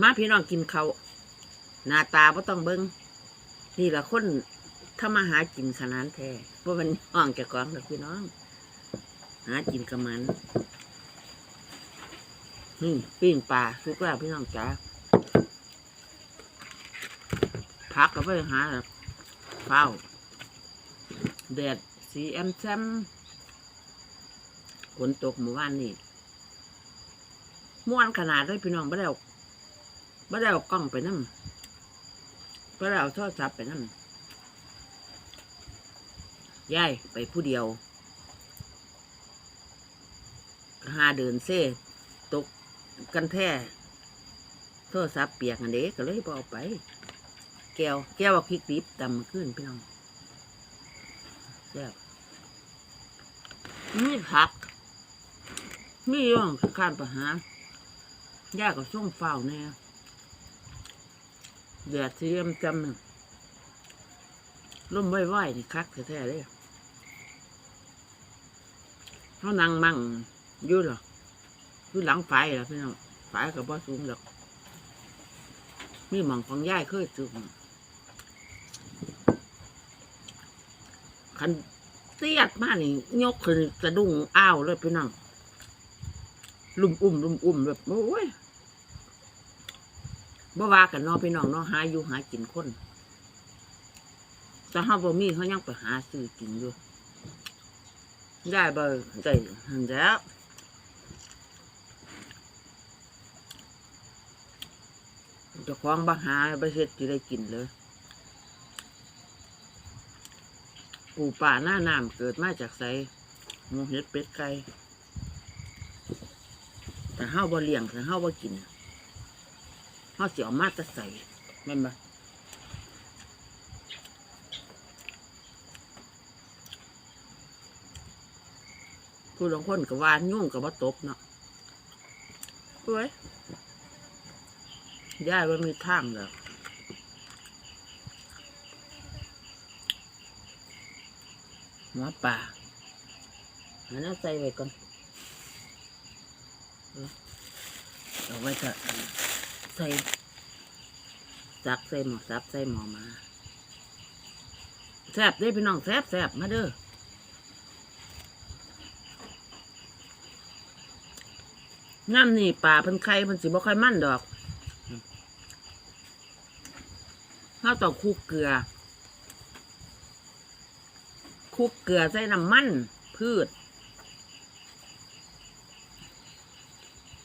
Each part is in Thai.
มาพี่น้องกินเขาหน้าตาบ่ต้องเบิ่งนี่ละคนถ้ามาหากินขนาดแท้ว่าะมันห้องแกกองดอกพี่น้อง หากินกับมันนี่ปิ้งปลาสุกแล้วพี่น้องจ๋าพักก็ไปหาเฝ้าแดดสีแอมแซมฝนตกเมื่อวานนี่ม่วนขนาดเลยพี่น้องไม่ได้เอ ไม่ได้เอากล้องไปนั่ไม่ได้เอาโทรศัพท์ไปนั่ยายไปผู้เดียว หาเดินเซ่ตกกันแท้โทรศัพท์เปียกอันเด็กก็เลยบเอกไป แก้ว แก้วเอาพริกดิบดำขึ้นพี่น้องแซ่บมีผัก มีเรื่องข้านประหารยากกับช่วงเฝ้าแน่ แดดเทียมจำน่ะร่มไหวๆนี่คักแท้ๆเลยเขานั่งมั่งยู่เหรออยู่หลังไฟเหรอพี่น้องไฟกับบ่สูงหรอกมีหมองของย่ายเคยจุกคันเตียดมากนี่ยกขึ้นกระดุงอ้าวเลยพี่น้องลุ่มอุ่มลุ่มอุ่มแบบโอ้ย บ่ว่ากันนาะพี่น้องนาะหาอยู่หากินคนแต่ห้าบ่มีเขายังไปหาซื้อกินอยู่ได้บ่ได้หันแล้วจะคล้าของบ่หาบ่เฮ็ดที่ได้กินเลยปูป่าหน้าน้ำเกิดมาจากไสมูเห็ดเป็ดไก่แต่เฮาบ่เลี้ยงแต่เฮาบ่กิน เฮาสิเอามาแต่ใส่แม่นบ่ผู้ลงคนก็ว่ายุ่งกับว่าตบเนาะเอ้ยย่ายว่ามีทางแล้วหัวป่าอันนั้นใส่ไว้ก่อนเอาเอาไว้เถอะ ใส่ซักใส่หมอซับใส่หมอมาแซบเด้พี่น้องแซบแซบมาเด้อน้ำนี่ป่าพิ่นไข่พิ่นสิบ่ค่อยมั่นดอกข้าวต่อคลุกเกลือคลุกเกลือใส่น้ำมันพืช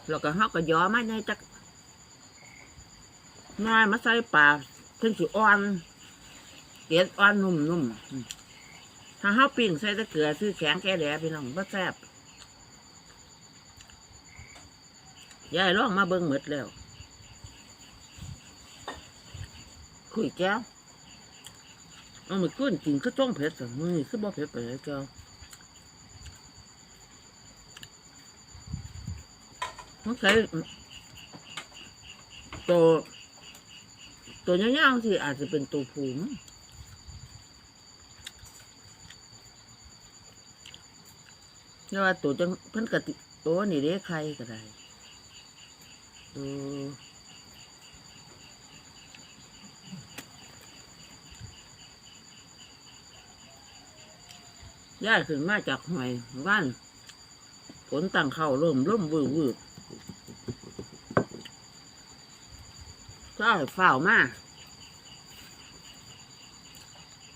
แล้วก็เฮาก็ย้อมาในจัก น้อยมาใส่ปลาเพิ่งสิอ่อนเกล็ดอ่อนนุ่มๆอืมถ้าเฮาปิ้งใส่ตะเกลือซื้อแข็งแก่แดดพี่น้องบ่แซ่บยายลองมาเบิ่งหมดแล้ว คุยแก้วเอามากุ้นกินก็ต้องเผ็ดสิมือคือบ่เผ็ดไปเลยแก้วมันใส่ตัว ตัวยาวๆสิอาจจะเป็นตัวผูมงแต่ว่าตัวจังเพิ่นกติตัวนี่เด้ใครก็ได้เออย่ายขึ้นมาจากหอยว่านฝนตั้งเข้าเริ่มเริ่มวืบวืบ ใช่ฝ้าวมา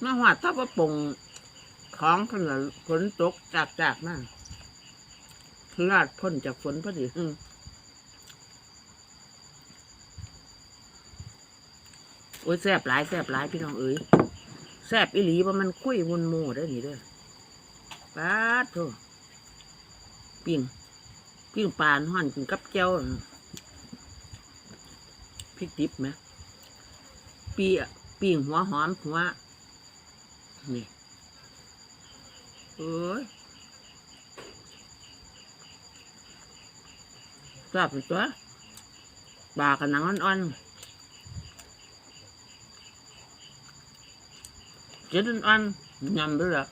มาหอดถ้าประปงของขนาดฝนตกจากจากมาลาดพ้นจากฝนพอดีอืมโอ้ยแซบหลายแซบหลายพี่น้องเอ้ยแซบอีหลีว่ามันคุยมุนหมูได้อนี่เด้อปาดโถปิ้งปิ้งปลาห่อนกินกับเจ้า ริกดิบไหมปีปิ้งหัวหอมหัวนี่เอ้ยชอบตัวปลากับหนังอ่อนๆเจ็ดอ่อนๆยำด้วยละ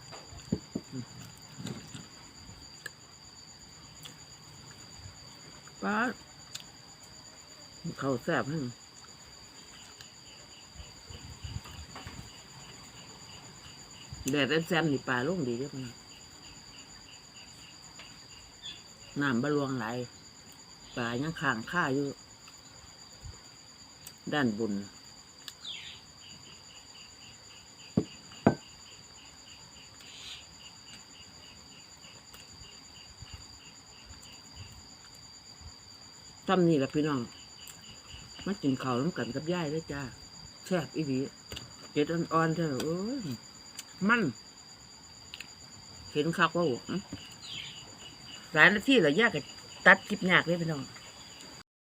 ป้า เขาแซ่บให้แดดแซมๆนี่ปลาลงดีเด้อพี่น้องน้ำบะลวงไหลปลายังข้างค่าอยู่ ด้านบนตำนี่แหละพี่น้อง มากินข้าวน้ำกันกับยายได้จ้าแซ่บอีดีเจ็ดอ่อนๆเถอะโอ้ยมันเห็นคักว่าโอ้หลายนาทีแล้วยกกันตัดคลิปยากเลยพี่น้อง